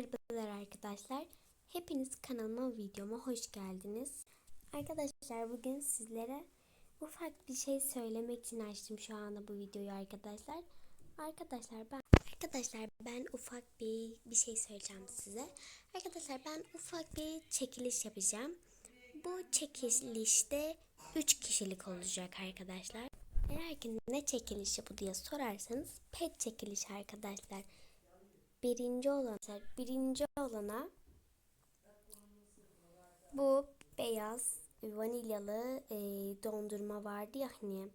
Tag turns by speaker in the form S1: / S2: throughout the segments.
S1: Merhabalar arkadaşlar. Hepiniz kanalıma videoma hoş geldiniz. Arkadaşlar bugün sizlere ufak bir şey söylemek için açtım şu anda bu videoyu arkadaşlar. Arkadaşlar ben Arkadaşlar ben ufak bir bir şey söyleyeceğim size. Arkadaşlar ben ufak bir çekiliş yapacağım. Bu çekilişte 3 kişilik olacak arkadaşlar. Eğer ki ne çekilişi bu diye sorarsanız pet çekilişi arkadaşlar birinci olan birinci olana bu beyaz vanilyalı e, dondurma vardı ya hani.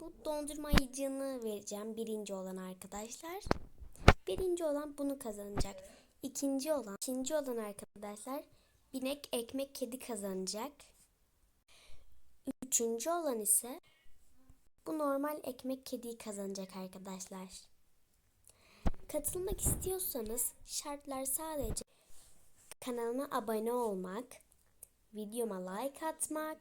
S1: Bu dondurma yiyeceğini vereceğim birinci olan arkadaşlar. Birinci olan bunu kazanacak. İkinci olan ikinci olan arkadaşlar binek ekmek kedi kazanacak. Üçüncü olan ise bu normal ekmek kediyi kazanacak arkadaşlar. Katılmak istiyorsanız şartlar sadece kanalıma abone olmak, videoma like atmak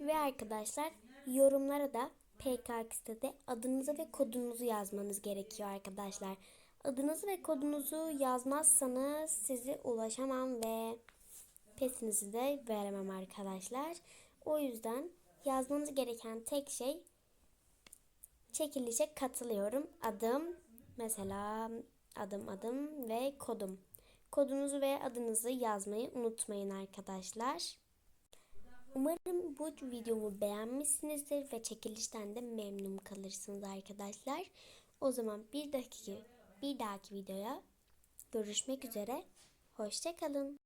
S1: ve arkadaşlar yorumlara da PKX'de adınızı ve kodunuzu yazmanız gerekiyor arkadaşlar. Adınızı ve kodunuzu yazmazsanız size ulaşamam ve pesinizi de veremem arkadaşlar. O yüzden yazmanız gereken tek şey çekilişe katılıyorum. Adım mesela adım adım ve kodum. Kodunuzu ve adınızı yazmayı unutmayın arkadaşlar. Umarım bu videomu beğenmişsinizdir ve çekilişten de memnun kalırsınız arkadaşlar. O zaman bir dakika bir dahaki videoya görüşmek üzere. Hoşçakalın.